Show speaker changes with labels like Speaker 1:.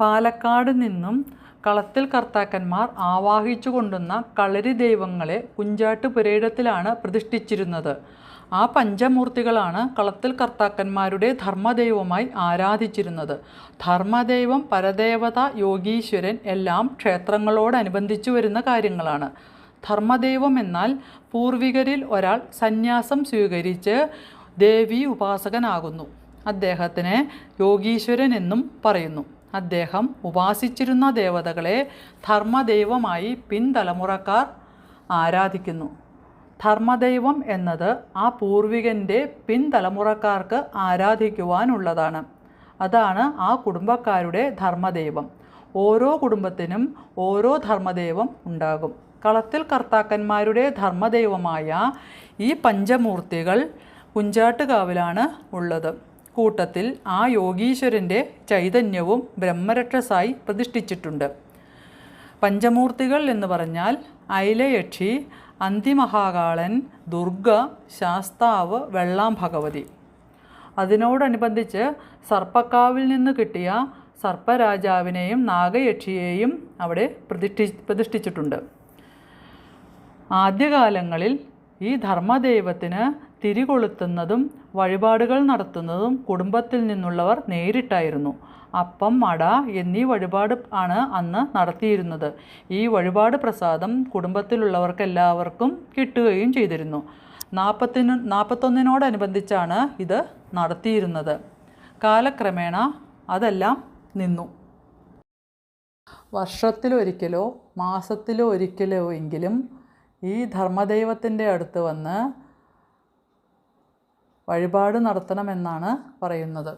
Speaker 1: പാലക്കാട് നിന്നും കളത്തിൽ കർത്താക്കന്മാർ ആവാഹിച്ചു കൊണ്ടുവന്ന കളരി ദൈവങ്ങളെ കുഞ്ചാട്ട് പുരയിടത്തിലാണ് പ്രതിഷ്ഠിച്ചിരുന്നത്. ആ പഞ്ചമൂർത്തികളാണ് കളത്തിൽ കർത്താക്കന്മാരുടെ ധർമ്മദൈവമായി ആരാധിച്ചിരുന്നത്. ധർമ്മദൈവം പരദേവത യോഗീശ്വരൻ എല്ലാം ക്ഷേത്രങ്ങളോടനുബന്ധിച്ചു വരുന്ന കാര്യങ്ങളാണ്. ധർമ്മദൈവം എന്നാൽ പൂർവികരിൽ ഒരാൾ സന്യാസം സ്വീകരിച്ച് ദേവി ഉപാസകനാകുന്നു. അദ്ദേഹത്തിന് യോഗീശ്വരൻ എന്നും പറയുന്നു. അദ്ദേഹം ഉപാസിച്ചിരുന്ന ദേവതകളെ ധർമ്മദൈവമായി പിൻതലമുറക്കാർ ആരാധിക്കുന്നു. ധർമ്മദൈവം എന്നത് ആ പൂർവികന്റെ പിൻതലമുറക്കാർക്ക് ആരാധിക്കുവാനുള്ളതാണ്. അതാണ് ആ കുടുംബക്കാരുടെ ധർമ്മദൈവം. ഓരോ കുടുംബത്തിനും ഓരോ ധർമ്മദൈവം ഉണ്ടാകും. കളത്തിൽ കർത്താക്കന്മാരുടെ ധർമ്മദൈവമായ ഈ പഞ്ചമൂർത്തികൾ കുഞ്ചാട്ടുകാവിലാണ് ഉള്ളത്. കൂട്ടത്തിൽ ആ യോഗീശ്വരന്റെ ചൈതന്യവും ബ്രഹ്മരക്ഷസായി പ്രതിഷ്ഠിച്ചിട്ടുണ്ട്. പഞ്ചമൂർത്തികൾ എന്ന് പറഞ്ഞാൽ ഐലയക്ഷി അന്തിമഹാകാളൻ ദുർഗ ശാസ്താവ് വെള്ളാം ഭഗവതി. അതിനോടനുബന്ധിച്ച് സർപ്പക്കാവിൽ നിന്ന് കിട്ടിയ സർപ്പരാജാവിനെയും നാഗയക്ഷിയെയും അവിടെ പ്രതിഷ്ഠി പ്രതിഷ്ഠിച്ചിട്ടുണ്ട്. ആദ്യകാലങ്ങളിൽ ഈ ധർമ്മദൈവത്തിന് തിരികൊളുത്തുന്നതും വഴിപാടുകൾ നടത്തുന്നതും കുടുംബത്തിൽ നിന്നുള്ളവർ നേരിട്ടായിരുന്നു. അപ്പം മട എന്നീ വഴിപാട് ആണ് അന്ന് നടത്തിയിരുന്നത്. ഈ വഴിപാട് പ്രസാദം കുടുംബത്തിലുള്ളവർക്ക് എല്ലാവർക്കും കിട്ടുകയും ചെയ്തിരുന്നു. നാൽപ്പത്തിന് നാൽപ്പത്തൊന്നിനോടനുബന്ധിച്ചാണ് ഇത് നടത്തിയിരുന്നത്. കാലക്രമേണ അതെല്ലാം നിന്നു. വർഷത്തിലൊരിക്കലോ മാസത്തിലോ ഒരിക്കലോ എങ്കിലും ഈ ധർമ്മദൈവത്തിന്റെ അടുത്ത് വന്ന് വഴിപാട് നടത്തണമെന്നാണ് പറയുന്നത്.